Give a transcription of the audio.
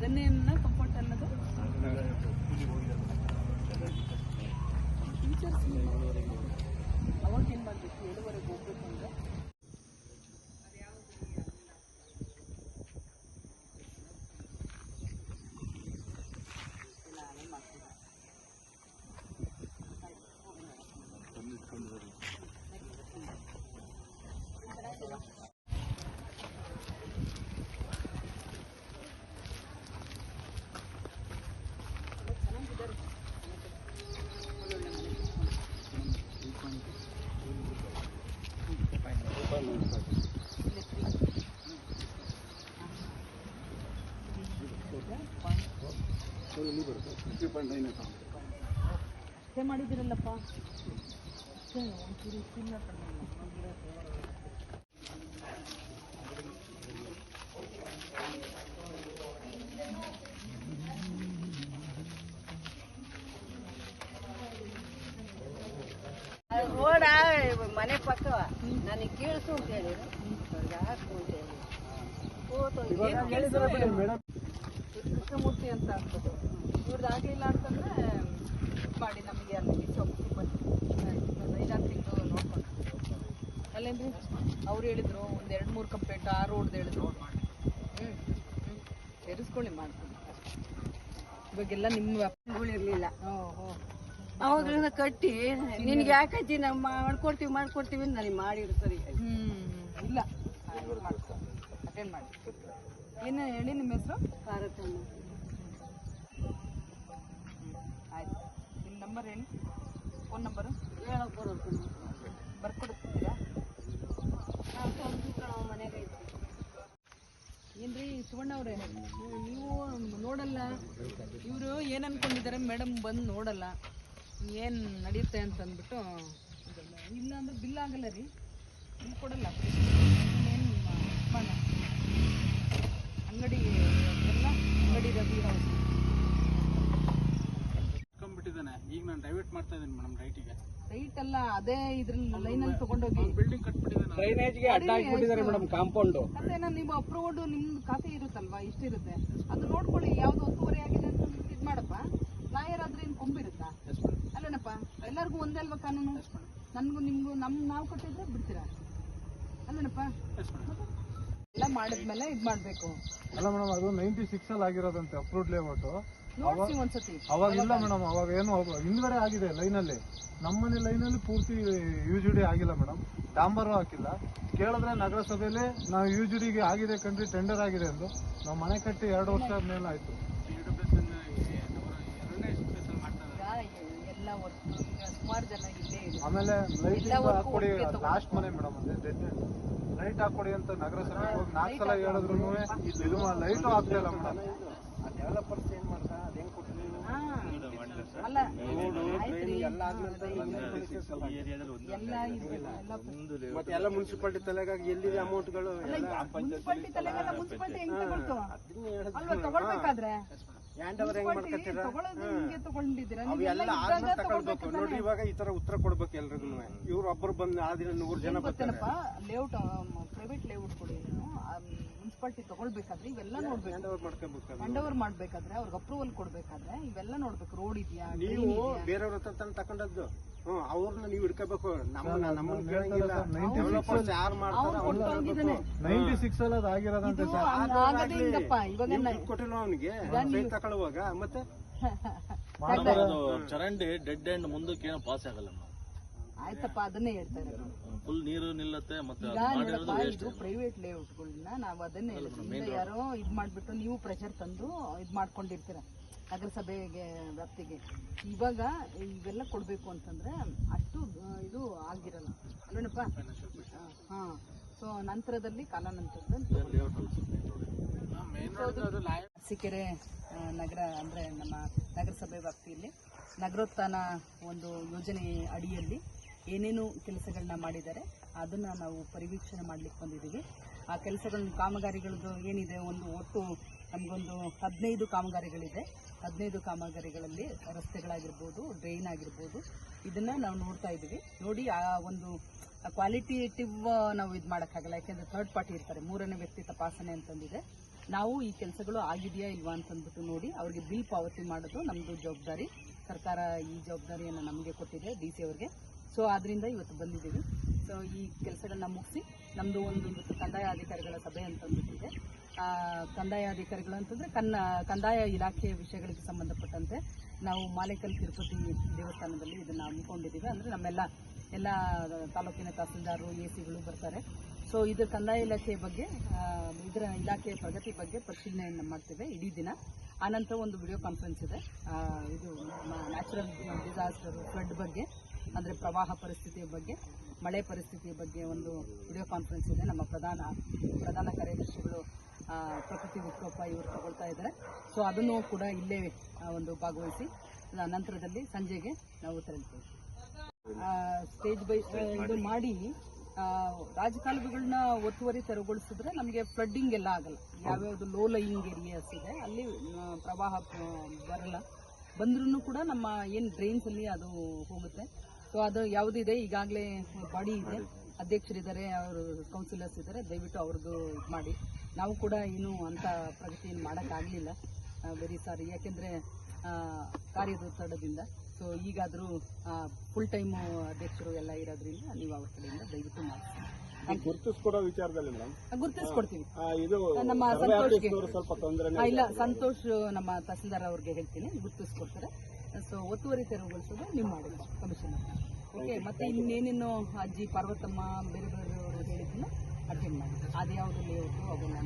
ಅದನ್ನೇನ comfort ಅನ್ನೋದು? Teachers ಅವಾಗ ಏನು ಮಾಡಬೇಕು? ಏಳುವರೆಗೆ ಹೋಗ್ಬೇಕು ಅಂದರೆ? ಪೇ ಮಾಡಿದ್ದೀರಲ್ಲಪ್ಪ. ಛೇ, ಒಂಚೂರು ಚಿನ್ನ ಕಣ್ಣಲ್ಲ, ಹೋಗಿರೋದು. ರೋಡ ಮನೆ ಪಕ್ಕವ ನನಗೆ ಕೇಳಿಸು ಅಂತ ಹೇಳಿ. ಯಾಕೆ ಅಂತ ಹೇಳಿ? ಕೃಷ್ಣಮೂರ್ತಿ ಅಂತ ಆಗ್ತದೆ. ಆಗಲಿಲ್ಲ ಅಂತಂದ್ರೆ ಮಾಡಿ ನಮಗೆ ಅಲ್ಲಿ ಬನ್ನಿ. ಐದಾರು ತಿಂಗಳು ನೋಡ್ಕೊಂಡು. ಅಲ್ಲೇನ್ರಿ? ಅವ್ರು ಹೇಳಿದ್ರು ಒಂದು ಎರಡು ಮೂರು ಕಂಪ್ಲೇಂಟ್ ಆ ರೋಡ್ದು ಹೇಳಿದ್ರು. ಹ್ಞೂ ಹ್ಞೂ ಸೇರಿಸ್ಕೊಳ್ಳಿ ಮಾಡ್ತೀನಿ ಇವಾಗೆಲ್ಲ ನಿಮ್ಮ ವ್ಯಾಪಾರ ಇರ್ಲಿಲ್ಲ. ಹ್ಞೂ ಹ್ಞೂ ಅವಾಗಲಿಂದ ಕಟ್ಟಿ ನಿನ್ಗೆ ಯಾಕೈತಿ ನಾವು ಮಾಡ್ಕೊಡ್ತೀವಿ ಮಾಡ್ಕೊಡ್ತೀವಿ ಅಂತ ನನಗೆ ಮಾಡಿರ್ತಾರೆ ಹ್ಞೂ ಇಲ್ಲ. ಅಟೆಂಡ್ ಮಾಡಿ? ಏನು ಹೇಳಿ ನಿಮ್ಮ ಹೆಸರು? ಕಾರ್ಯಕ್ರಮ ಆಯ್ತು ನಿಮ್ಮ ನಂಬರ್ ಹೇಳಿ ಫೋನ್ ನಂಬರು? ಹೇಳಕ್ಕೆ ಬರ್ಕೊಡ್ತೀರಾ ಮನೆಗೆ ಸುವರ್ಣ ಅವರೇ, ನೀವು ನೋಡಲ್ಲ? ಇವರು ಏನು ಅನ್ಕೊಂಡಿದ್ದಾರೆ? ಮೇಡಮ್ ಬಂದು ನೋಡಲ್ಲ. ಏನು ನಡೆಯುತ್ತೆ ಅಂತ ಅಂದ್ಬಿಟ್ಟು ಇಲ್ಲ ಅಂದ್ರೆ ಬಿಲ್ ಆಗಲ್ಲ ರೀ. ನೀವು ಕೊಡಲ್ಲ. ಏನು ಅಂಗಡಿ ಎಲ್ಲ ಅಂಗಡಿ ರವಿ ಇಟ್ಕೊಂಡ್ಬಿಟ್ಟಿದ್ದಾನೆ ಈಗ ನಾನು ಡೈವರ್ಟ್ ಮಾಡ್ತಾ ಇದ್ದೀನಿ ಮೇಡಮ್ ರೈಟಿಗೆ ರೈಟ್ ಅಲ್ಲ ಅದೇ ಇದ್ರಲ್ಲಿ ಲೈನಲ್ಲಿ ತಗೊಂಡೋಗಿ. ಬಿಲ್ಡಿಂಗ್ ಕಟ್ಬಿಟ್ಟಿದ್ದಾನೆ ಡ್ರೈನೇಜ್ಗೆ ಅಡ್ಡ ಹಾಕಿಬಿಟ್ಟಿದ್ದಾರೆ ಮೇಡಮ್ ಕಾಂಪೌಂಡು ಮತ್ತೆ ನಾನು ನಿಮ್ಮ ಅಪ್ರೂವ್ಡ್ ನಿಮ್ಮ ಖಾತೆ ಇರುತ್ತಲ್ವಾ ಇಷ್ಟಿರುತ್ತೆ. ಅದು ನೋಡ್ಕೊಳ್ಳಿ ಯಾವ್ದು ಒತ್ತುವರಿ ಆಗಿದೆ ಅಂತ ಇದು ಮಾಡಪ್ಪ. ಲಾಯರ್ ಆದ್ರೆ ಏನು ಕೊಂಬಿರುತ್ತಾ ಅಲ್ಲೇನಪ್ಪ? ಎಲ್ಲರಿಗೂ ಒಂದೇ ಅಲ್ವಾ ಕಾನೂನು? ನನ್ಗೂ ನಿಮ್ಗೂ ನಮ್ ನಾವು ಕೊಟ್ಟಿದ್ರೆ ಬಿಡ್ತೀರಾ? ಅಲ್ಲೇನಪ್ಪ? ಎಲ್ಲ ಮಾಡಿದ್ಮೇಲೆ ಇದು ಮಾಡ್ಬೇಕು. ಅಲ್ಲ ಮೇಡಮ್ ಅದು ನೈಂಟಿ ಸಿಕ್ಸ್ ಅಲ್ಲಿ ಆಗಿರೋದಂತೆ ಅಪ್ರೂವ್ಡ್ ಲೇಔಟ್ ನೋಡ್ಸಿ ಒಂದ್ಸತಿ. ಅವಾಗ ಇಲ್ಲ ಮೇಡಮ್ ಅವಾಗ ಏನು ಹಿಂದ್ಗಡೆ ಆಗಿದೆ ಲೈನಲ್ಲಿ. ನಮ್ಮನೆ ಲೈನಲ್ಲಿ ಪೂರ್ತಿ ಯು ಜಿ ಡಿ ಆಗಿಲ್ಲ ಮೇಡಮ್ ಡಾಂಬರು ಹಾಕಿಲ್ಲ. ಕೇಳಿದ್ರೆ ನಗರಸಭೆಯಲ್ಲಿ ನಾವು ಯು ಜಿ ಡಿಗೆ ಆಗಿದೆ ಕಂಡ್ರಿ ಟೆಂಡರ್ ಆಗಿದೆ ಎಂದು ನಾವು ಮನೆ ಕಟ್ಟಿ ಎರಡು ವರ್ಷ ಮೇಲೆ ಆಯ್ತು. ಆಮೇಲೆ ಲೈಟ್ ಹಾಕೊಡಿ ಲಾಸ್ಟ್ ಮನೆ ಮೇಡಮ್ ಅಂದ್ರೆ ಲೈಟ್ ಹಾಕೊಡಿ ಅಂತ ನಗರಸಭೆ ಹೋಗಿ ನಾಲ್ಕು ಸಲ ಹೇಳಿದ್ರು ಲೈಟು ಆಗ್ತಾ ಇಲ್ಲ ಮೇಡಮ್ ಡೆವಲಪರ್ಸ್ ಏನ್. ಅಲ್ಲ. ಎಲ್ಲ ಮತ್ತೆ ಎಲ್ಲ ಮುನ್ಸಿಪಾಲಿಟಿ ತಲೆಗಾಗಿ ಎಲ್ಲಿದೆ ಅಮೌಂಟ್ಗಳು ಮುನ್ಸಿಪಾಲ್ಟಿ ತಲೆಗೆಲ್ಲ ಮುನ್ಸಿಪಾಲ್ಟಿ ಹೆಂಗ್ ತಗೊಳ್ತು? ಅಲ್ವಾ ತಗೊಳ್ಬೇಕಾದ್ರೆ? ಹ್ಯಾಂಡ್ ಓವರ್ ಹೆಂಗ್ ಮುನ್ಸಿಪಾಲ್ಟಿ ಮಾಡ್ಕೊತೀರಾ ತಗೊಳ್ಳೋದು ಹಿಂಗೆ ತಗೊಂಡಿದ್ದೀರಾ? ಅವು ನೀವೆಲ್ಲ ಎಲ್ಲ ಇದ್ದಾಗ ಆದ್ಮೇಲೆ ತಗೊಳ್ಬೇಕು. ತಗೊಳ್ಬೇಕು ನೋಡಿ ಇವಾಗ ಈ ತರ ಉತ್ತರ ಕೊಡ್ಬೇಕು ಎಲ್ರಿಗೂ. ಇವ್ರು ಒಬ್ಬರು ಬಂದು ದಿನ ನೂರು ಜನ ಬರ್ತಾರೆ. ಲೇಔಟ್ ಪ್ರೈವೇಟ್ ಲೇಔಟ್ ಕೊಡಿ ಮುನ್ಸಿಪಾಲ್ಟಿ ತಗೊಳ್ಬೇಕಾದ್ರೆ ಇವೆಲ್ಲ ನೋಡ್ಬೇಕು. ಹ್ಯಾಂಡ್ ಓವರ್ ಮಾಡ್ಬೇಕಾದ್ರೆ ಅವ್ರಿಗೆ ಅಪ್ರೂವಲ್ ಕೊಡ್ಬೇಕಾದ್ರೆ ಇವೆಲ್ಲ ನೋಡ್ಬೇಕು. ರೋಡ್ ಇದೆಯಾ ನೀವು ಬೇರೆಯವ್ರ ಹತ್ರ ತನ್ನ ತಕೊಂಡದ್ದು. ಹ್ಮ್ ಅವ್ರನ್ನ ನೀವು ಹಿಡ್ಕೋಬೇಕು ನಮ್ಮನ್ನ ನಮ್ಮನ್ನ ಕೇಳಂಗಿಲ್ಲ. ಡೆವಲಪರ್ಸ್ ಯಾರು ಮಾಡ್ತಾರೆ ನೈಂಟಿ ಸಿಕ್ಸ್ ಅಲ್ಲಿ ಅದು ಆಗಿರೋದಂತೆ ಸರ್. ಆಗದೇ ಇಲ್ಲಪ್ಪ ಇವಾಗ ನೀವು ದುಡ್ಡು ಕೊಟ್ಟಿಲ್ಲ ಅವನಿಗೆ? ತಗೊಳ್ಳುವಾಗ ಮತ್ತೆ? ಚರಂಡಿ ಡೆಡ್ ಎಂಡ್ ಮುಂದಕ್ಕೆ ಏನೋ ಪಾಸ್ ಆಗಲ್ಲ ಆಯ್ತಪ್ಪ ಅದನ್ನೇ ಹೇಳ್ತಾರೆ ಫುಲ್ ನೀರು ನಿಲ್ಲತ್ತೆ ಮತ್ತೆ ಇದು ಪ್ರೈವೇಟ್ ಲೇಔಟ್ಗಳನ್ನ ನಾವು ಅದನ್ನೇ ಹೇಳ್ತೀವಿ ಯಾರೋ ಇದ್ ಮಾಡ್ಬಿಟ್ಟು ನೀವು ಪ್ರೆಷರ್ ತಂದು ಇದ್ ಮಾಡ್ಕೊಂಡಿರ್ತೀರ ನಗರಸಭೆಗೆ ವ್ಯಾಪ್ತಿಗೆ. ಇವಾಗ ಇವೆಲ್ಲ ಕೊಡ್ಬೇಕು ಅಂತಂದ್ರೆ ಅಷ್ಟು ಇದು ಆಗಿರಲ್ಲ. ಅಲ್ವೇನಪ್ಪ? ಹಾ. ಸೊ ನಂತರದಲ್ಲಿ ಕಾಲಾನಂತರದಲ್ಲಿ ಅರಸೀಕೆರೆ ನಗರ ಅಂದರೆ ನಮ್ಮ ನಗರಸಭೆ ವ್ಯಾಪ್ತಿಯಲ್ಲಿ ನಗರೋತ್ಥಾನ ಒಂದು ಯೋಜನೆ ಅಡಿಯಲ್ಲಿ ಏನೇನು ಕೆಲಸಗಳನ್ನ ಮಾಡಿದ್ದಾರೆ, ಅದನ್ನು ನಾವು ಪರಿವೀಕ್ಷಣೆ ಮಾಡ್ಲಿಕ್ಕೆ ಬಂದಿದ್ದೀವಿ. ಆ ಕೆಲಸಗಳ ಕಾಮಗಾರಿಗಳದ್ದು ಏನಿದೆ, ಒಂದು ಒಟ್ಟು ನಮಗೊಂದು ಹದಿನೈದು ಕಾಮಗಾರಿಗಳಿದೆ. ಹದಿನೈದು ಕಾಮಗಾರಿಗಳಲ್ಲಿ ರಸ್ತೆಗಳಾಗಿರ್ಬೋದು, ಡ್ರೈನ್ ಆಗಿರ್ಬೋದು, ಇದನ್ನು ನಾವು ನೋಡ್ತಾ ಇದ್ದೀವಿ. ನೋಡಿ, ಆ ಒಂದು ಕ್ವಾಲಿಟೇಟಿವ್ ನಾವು ಇದು ಮಾಡೋಕ್ಕಾಗಲ್ಲ, ಯಾಕೆಂದ್ರೆ ಥರ್ಡ್ ಪಾರ್ಟಿ ಇರ್ತಾರೆ. ಮೂರನೇ ವ್ಯಕ್ತಿ ತಪಾಸಣೆ ಅಂತಂದಿದೆ. ನಾವು ಈ ಕೆಲಸಗಳು ಆಗಿದೆಯಾ ಇಲ್ವಾ ಅಂತಂದ್ಬಿಟ್ಟು ನೋಡಿ, ಅವರಿಗೆ ಬಿಲ್ ಪಾವತಿ ಮಾಡೋದು ನಮ್ಮದು ಜವಾಬ್ದಾರಿ. ಸರ್ಕಾರ ಈ ಜವಾಬ್ದಾರಿಯನ್ನು ನಮಗೆ ಕೊಟ್ಟಿದೆ, ಡಿ ಸಿ ಅವ್ರಿಗೆ. ಸೊ ಆದ್ರಿಂದ ಇವತ್ತು ಬಂದಿದ್ದೀವಿ. ಸೊ ಈ ಕೆಲಸಗಳನ್ನ ಮುಗಿಸಿ ನಮ್ಮದು ಒಂದು ಕಂದಾಯ ಅಧಿಕಾರಿಗಳ ಸಭೆ ಅಂತಂದ್ಬಿಟ್ಟಿದೆ ಆ, ಕಂದಾಯ ಅಧಿಕಾರಿಗಳು ಅಂತಂದ್ರೆ ಕನ್ನ ಕಂದಾಯ ಇಲಾಖೆಯ ವಿಷಯಗಳಿಗೆ ಸಂಬಂಧಪಟ್ಟಂತೆ ನಾವು ಮಾಲೇಕಲ್ ತಿರುಪತಿ ದೇವಸ್ಥಾನದಲ್ಲಿ ಇದನ್ನು ಹಮ್ಮಿಕೊಂಡಿದ್ದೀವಿ ಅಂದರೆ ನಮ್ಮೆಲ್ಲ ಎಲ್ಲ ತಾಲೂಕಿನ ತಹಸೀಲ್ದಾರರು ಎ ಸಿಗಳು ಬರ್ತಾರೆ. ಸೊ ಇದು ಕಂದಾಯ ಇಲಾಖೆ ಬಗ್ಗೆ ಇದರ ಇಲಾಖೆಯ ಪ್ರಗತಿ ಬಗ್ಗೆ ಪರಿಶೀಲನೆಯನ್ನು ಮಾಡ್ತೇವೆ ಇಡೀ ದಿನ. ಆನಂತರ ಒಂದು ವಿಡಿಯೋ ಕಾನ್ಫರೆನ್ಸ್ ಇದೆ. ಇದು ನ್ಯಾಚುರಲ್ ಡಿಸಾಸ್ಟರ್ ಫ್ಲಡ್ ಬಗ್ಗೆ, ಅಂದರೆ ಪ್ರವಾಹ ಪರಿಸ್ಥಿತಿಯ ಬಗ್ಗೆ, ಮಳೆ ಪರಿಸ್ಥಿತಿಯ ಬಗ್ಗೆ ಒಂದು ವಿಡಿಯೋ ಕಾನ್ಫರೆನ್ಸ್ ಇದೆ. ನಮ್ಮ ಪ್ರಧಾನ ಪ್ರಧಾನ ಕಾರ್ಯದರ್ಶಿಗಳು ಪ್ರಕೃತಿ ವಿಕೋಪ ಇವರು ತಗೊಳ್ತಾ ಇದ್ದಾರೆ. ಸೊ ಅದನ್ನು ಕೂಡ ಇಲ್ಲೇ ಒಂದು ಭಾಗವಹಿಸಿ ನಂತರದಲ್ಲಿ ಸಂಜೆಗೆ ನಾವು ತೆರಳ್ತೇವೆ. ಸ್ಟೇಜ್ ಬೈ ಇದು ಮಾಡಿ. ರಾಜಕಾಲುವೆಗಳನ್ನ ಒತ್ತುವರಿ ತೆರವುಗೊಳಿಸಿದ್ರೆ ನಮಗೆ ಫ್ಲಡ್ಡಿಂಗ್ ಎಲ್ಲ ಆಗಲ್ಲ. ಯಾವ್ಯಾವುದು ಲೋ ಲೈಯಿಂಗ್ ಏರಿಯಾಸ್ ಇದೆ ಅಲ್ಲಿ ಪ್ರವಾಹ ಬರಲ್ಲ. ಬಂದ್ರೂ ಕೂಡ ನಮ್ಮ ಏನು ಡ್ರೈನ್ಸ್ ಅಲ್ಲಿ ಅದು ಹೋಗುತ್ತೆ. ಸೊ ಅದು ಯಾವುದಿದೆ ಈಗಾಗಲೇ ಬಾಡಿ ಇದೆ. ಅಧ್ಯಕ್ಷರಿದ್ದಾರೆ ಅವರು ಕೌನ್ಸಿಲರ್ಸ್ ಇದ್ದಾರೆ. ದಯವಿಟ್ಟು ಅವ್ರದ್ದು ಇದು ಮಾಡಿ. ನಾವು ಕೂಡ ಏನು ಅಂತ ಪ್ರಗತಿಯನ್ನು ಮಾಡೋಕ್ಕಾಗಲಿಲ್ಲ. ವೆರಿ ಸಾರಿ ಯಾಕೆಂದರೆ ಕಾರ್ಯದೊತ್ತಡದಿಂದ ಸೊ ಈಗಾದರೂ ಫುಲ್ ಟೈಮ್ ಅಧ್ಯಕ್ಷರು ಎಲ್ಲ ಇರೋದ್ರಿಂದ ನೀವು ಅವ್ರ ಕಡೆಯಿಂದ ದಯವಿಟ್ಟು ಮಾಡಿಸಿ ಗುರುತಿಸ್ಕೊಡೋ ವಿಚಾರದಲ್ಲಿ ಗುರುತಿಸ್ಕೊಡ್ತೀವಿ. ಇದು ನಮ್ಮ ಸಂತೋಷ್ಗೆ ಸ್ವಲ್ಪ ತೊಂದರೆ ಇಲ್ಲ ಸಂತೋಷ್ ನಮ್ಮ ತಹಸೀಲ್ದಾರ್ ಅವ್ರಿಗೆ ಹೇಳ್ತೀನಿ ಗುರುತಿಸ್ಕೊಡ್ತಾರೆ. ಸೊ ಒತ್ತುವರಿ ತೆರವುಗೊಳಿಸೋದು ನೀವು ಮಾಡಿ ಕಮಿಷನರ್ ಓಕೆ ಮತ್ತೆ ಇನ್ನೇನೇನು ಅಜ್ಜಿ ಪಾರ್ವತಮ್ಮ ಬೇರೆ ಬೇರೆಯವರು ಹೇಳಿದ್ದನ್ನ ಅಟೆಂಡ್ ಮಾಡಿ. ಅದು ಯಾವುದು ಲೇಔಟು ಅದನ್ನ